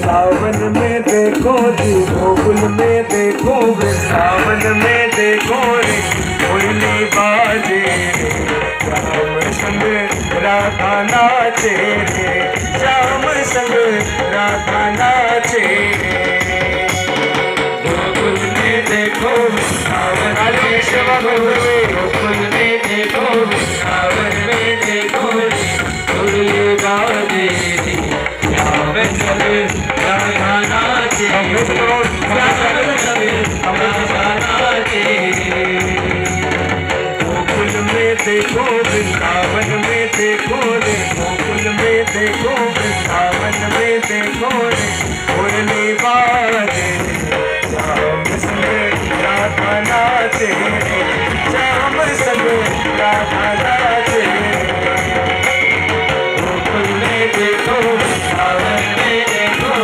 सावन में देखो जी गोकुल में देखो वे सावन में देखो रे कोयली बाजे रे। श्याम संग राधा नाचे रे। श्याम संग राधा नाचे गोकुल में देखो सावन में देखो गोकुल देखो वृंदावन में देखो रे गोकुल में देखो वृंदावन में देखो रे